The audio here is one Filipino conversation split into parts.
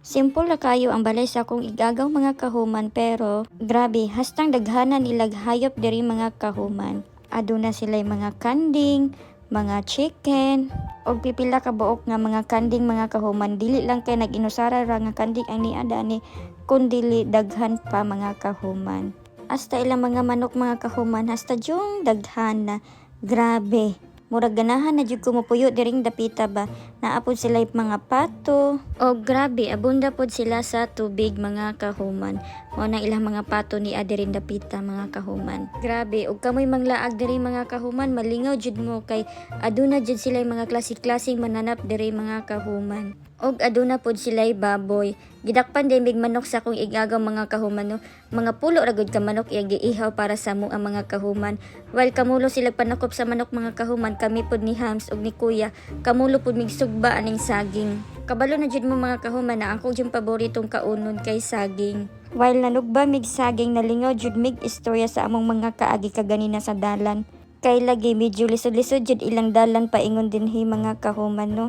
Simple ra kayo ang balay sa akong igagaw mga kahuman pero grabe hastang daghanan ilag hayop diri mga kahuman. Aduna sila mga kanding, mga chicken, og pipila ka buok nga mga kanding mga kahuman. Dili lang kay nag-inusara ra nga kanding ang niada ni kun dili daghan pa mga kahuman. Hasta ilang mga manok mga kahuman hasta jung daghan na grabe. Murag ganahan na jud ko mopuyo diring dapita ba. Naapod sila mga pato. O grabe, abunda pod sila sa tubig mga kahuman. Mo na ilang mga pato ni adirin dapita mga kahuman. Grabe, og kamoy manglaag diri mga kahuman, malingaw jud mo kay aduna jud sila mga klase-klaseng mananap diri mga kahuman. Og aduna pod sila'y baboy. Gidakpan din big manok sa akong igagaw mga kahuman no. Mga pulo ra gud ka manok iyang giihaw para sa mo ang mga kahuman. While kamulo sila panakop sa manok mga kahuman, kami pod ni Hams og ni Kuya, kamulo pod mig sugba aning saging. Kabalo na jud mo mga kahuman na ako yung paboritong kaunon kay saging. While nanugba mig saging nalingaw jud mig istorya sa among mga kaagi kaganina sa dalan. Kay lagi medyo lisod-lisod jud ilang dalan paingon dinhi mga kahuman no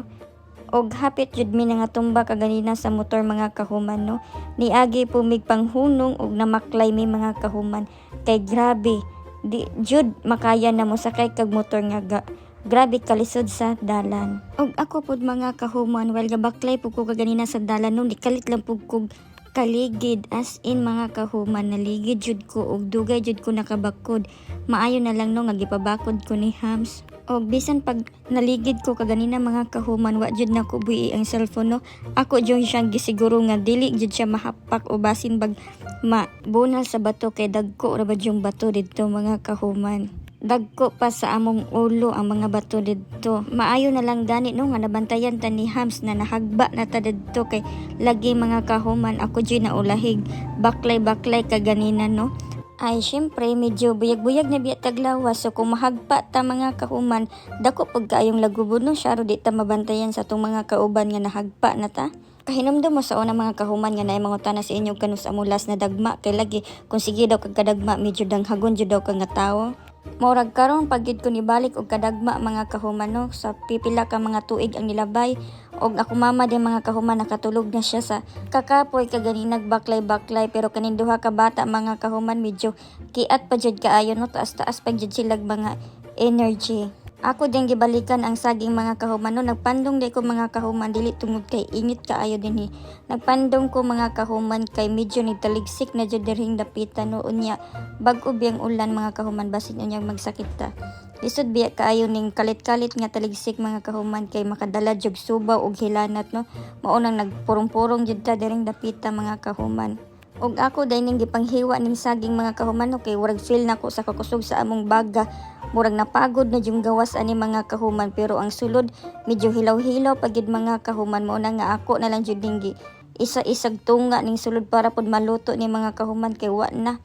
og hapit jud mi nga tumba kaganina sa motor mga kahuman no niagi po mig panghunong og namaklay mi mga kahuman kay grabe di jud makaya na mo sakay kag motor nga ga, grabe kalisod sa dalan. Og ako pod mga kahuman while gabaklay po ko kaganina sa dalan no? Nikalit lang po ko kaligid as in mga kahuman naligid jud ko og dugay jud ko nakabakod. Maayo na lang no? Nga gipabakod ko ni Hams. Og bisan pag naligid ko kaganina mga kahuman wa jud na ko buhi ang cellphone no? Ako jud siyang gisiguro nga dili jud siya mahapak o basin bag mabunal sa bato kay dagko ra ba yung bato didto mga kahuman dagko pa sa among ulo ang mga bato didto. Maayo na lang gani no nga nabantayan ta ni Hams na nahagba na ta didto kay lagi mga kahuman ako dyan na ulahig. Baklay-baklay ka ganina no. Ay, syempre, medyo buyag-buyag na biya taglawas. So, kung mahagpa ta mga kahuman, dako pag kaayong lagubo no, syaro di ta mabantayan sa itong mga kauban nga nahagpa na ta. Kahinumdum mo sa una mga kahuman nga naay mga tanas sa inyong kanus amulas na dagma kay lagi kung sige daw kag kadagma medyo danghagon jud daw kag nga tawo. Morag karon pagid ko nibalik og kadagma mga kahuman no? Sa pipila ka mga tuig ang nilabay. Og ako mama din mga kahuman nakatulog na siya sa kakapoy kaganinag baklay-baklay pero kanin duha ka bata mga kahuman medyo kiat pa jud kaayo no? Taas-taas pa jud silag mga energy. Ako din gibalikan ang saging mga kahuman no nagpandong di ko mga kahuman dili tungod kay init kaayo dinhi. Nagpandong ko mga kahuman kay medyo nitaligsik na jud dirhing dapitan no unya bag-o biyang ulan mga kahuman basin unya magsakit ta. Lisod biya kaayo ning kalit-kalit nga taligsik mga kahuman kay makadala jog subaw og hilanat no. Maunang nagpurong-purong jud ta dirhing dapita mga kahuman. Og ako dahil ning gipanghiwa ning saging mga kahuman no kay warag feel nako sa kakusog sa among baga murag napagod na yung gawas ani mga kahuman pero ang sulod medyo hilaw-hilaw pagid mga kahuman. Mo na nga ako na lang jud dinggi isa-isag tunga ning sulod para pod maluto ni mga kahuman kay wa na.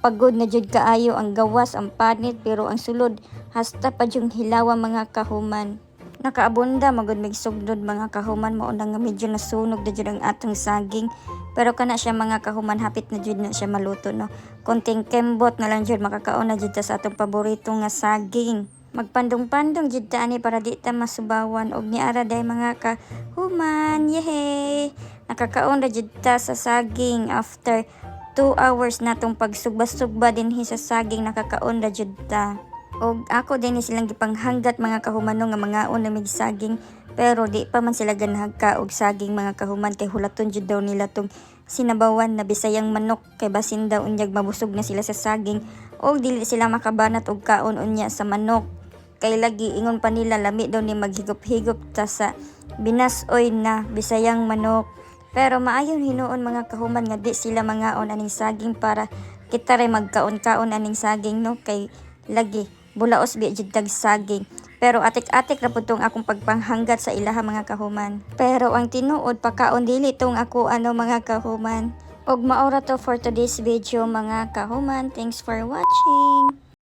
Pagod na jud kaayo ang gawas ang panit pero ang sulod hasta pa yung hilawa mga kahuman. Nakaabunda magud mig sugdod mga kahuman. Mo nga medyo nasunog na jud ang atong saging pero kana siya mga kahuman hapit na jud na siya maluto no? Konting kembot na lang jud makakaon na jud sa atong paborito nga saging. Magpandong-pandong jud ta ani para di ta masubawan. Og niara day mga kahuman yehey nakakaon ra jud ta sa saging after 2 hours natong pagsugba-sugba dinhi sa saging nakakaon jud ta. Og ako din silang gipanghanggat mga kahuman nga mga unamig saging pero di pa man sila ganahag ka og saging mga kahuman kay hulaton jud daw nila tong sinabawan na bisayang manok kay basin daw unyag mabusog na sila sa saging og dili sila makabanat og kaon unya sa manok. Kay lagi ingon pa nila lami daw ni maghigop-higop ta sa binasoy na bisayang manok. Pero maayon hinuon mga kahuman nga di sila mangaon aning saging para kita ray magkaon-kaon aning saging no? Kay lagi bulaos bi jud tag saging pero atik-atik ra pud tong akong pagpanghanggat sa ilaha mga kahuman. Pero ang tinuod pakaon dili tong ako ano mga kahuman. Og maora to for today's video mga kahuman. Thanks for watching